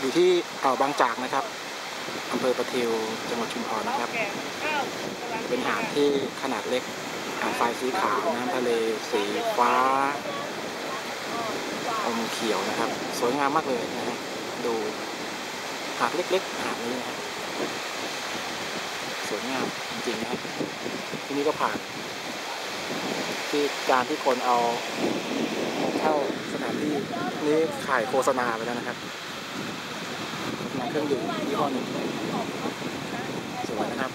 อยู่ที่อ่าวบางจากนะครับอำเภอประทิวจังหวัดชุมพรนะครับ เป็นหาดที่ขนาดเล็กหาดทรายสีขาวน้ำทะเลสีฟ้าอมเขียวนะครับ สวยงามมากเลยนะฮะดูหาดเล็กๆหาดนี้นะครับสวยงามจริงๆนะครับที่นี่ก็ผ่าน ที่การที่คนเอาเข้าสถานที่นี้ขายโฆษณาไปแล้วนะครับมา เครื่องดื่มยี่ห้อหนึ่งสวยนะครับ